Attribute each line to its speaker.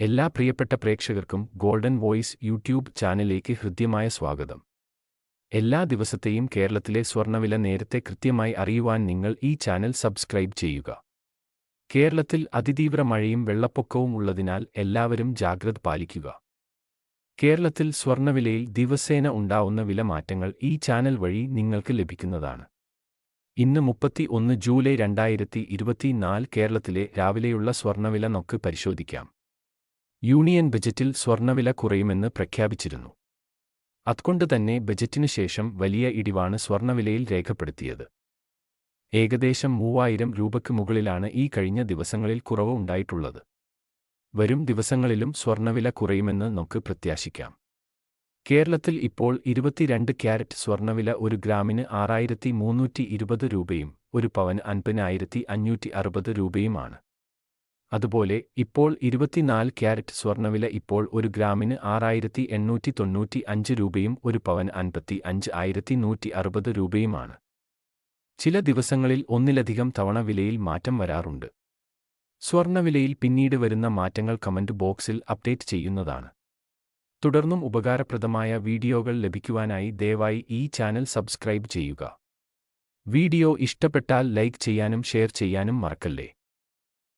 Speaker 1: എല്ലാ പ്രിയപ്പെട്ട പ്രേക്ഷകർക്കും ഗോൾഡൻ വോയിസ് യൂട്യൂബ് ചാനലിലേക്ക് ഹൃദ്യമായ സ്വാഗതം. എല്ലാ ദിവസത്തെയും കേരളത്തിലെ സ്വർണവില നേരത്തെ കൃത്യമായി അറിയുവാൻ നിങ്ങൾ ഈ ചാനൽ സബ്സ്ക്രൈബ് ചെയ്യുക. കേരളത്തിൽ അതിതീവ്ര മഴയും വെള്ളപ്പൊക്കവും ഉള്ളതിനാൽ എല്ലാവരും ജാഗ്രത പാലിക്കുക. കേരളത്തിൽ സ്വർണവിലയിൽ ദിവസേന ഉണ്ടാവുന്ന വില മാറ്റങ്ങൾ ഈ ചാനൽ വഴി നിങ്ങൾക്ക് ലഭിക്കുന്നതാണ്. ഇന്ന് മുപ്പത്തി ഒന്ന് ജൂലൈ രണ്ടായിരത്തി ഇരുപത്തിനാല് കേരളത്തിലെ രാവിലെയുള്ള സ്വർണവില നമുക്ക് പരിശോധിക്കാം. യൂണിയൻ ബജറ്റിൽ സ്വർണവില കുറയുമെന്ന് പ്രഖ്യാപിച്ചിരുന്നു. അതുകൊണ്ട് തന്നെ ബജറ്റിനു ശേഷം വലിയ ഇടിവാണ് സ്വർണവിലയിൽ രേഖപ്പെടുത്തിയത്. ഏകദേശം മൂവായിരം രൂപയ്ക്ക് മുകളിലാണ് ഈ കഴിഞ്ഞ ദിവസങ്ങളിൽ കുറവ് ഉണ്ടായിട്ടുള്ളത്. വരും ദിവസങ്ങളിലും സ്വർണവില കുറയുമെന്ന് നമുക്ക് പ്രത്യാശിക്കാം. കേരളത്തിൽ ഇപ്പോൾ ഇരുപത്തിരണ്ട് ക്യാരറ്റ് സ്വർണവില ഒരു ഗ്രാമിന് ആറായിരത്തി മുന്നൂറ്റി ഇരുപത് രൂപയും ഒരു പവൻ അൻപതിനായിരത്തി അഞ്ഞൂറ്റി അറുപത് രൂപയുമാണ്. അതുപോലെ ഇപ്പോൾ ഇരുപത്തിനാല് ക്യാരറ്റ് സ്വർണവില ഇപ്പോൾ ഒരു ഗ്രാമിന് ആറായിരത്തി എണ്ണൂറ്റി തൊണ്ണൂറ്റി അഞ്ച് രൂപയും ഒരു പവൻ അൻപത്തി അഞ്ച് ആയിരത്തി നൂറ്റി അറുപത് രൂപയുമാണ്. ചില ദിവസങ്ങളിൽ ഒന്നിലധികം തവണ വിലയിൽ മാറ്റം വരാറുണ്ട്. സ്വർണവിലയിൽ പിന്നീട് വരുന്ന മാറ്റങ്ങൾ കമന്റ് ബോക്സിൽ അപ്ഡേറ്റ് ചെയ്യുന്നതാണ്. തുടർന്നും ഉപകാരപ്രദമായ വീഡിയോകൾ ലഭിക്കുവാനായി ദയവായി ഈ ചാനൽ സബ്സ്ക്രൈബ് ചെയ്യുക. വീഡിയോ ഇഷ്ടപ്പെട്ടാൽ ലൈക്ക് ചെയ്യാനും ഷെയർ ചെയ്യാനും മറക്കല്ലേ?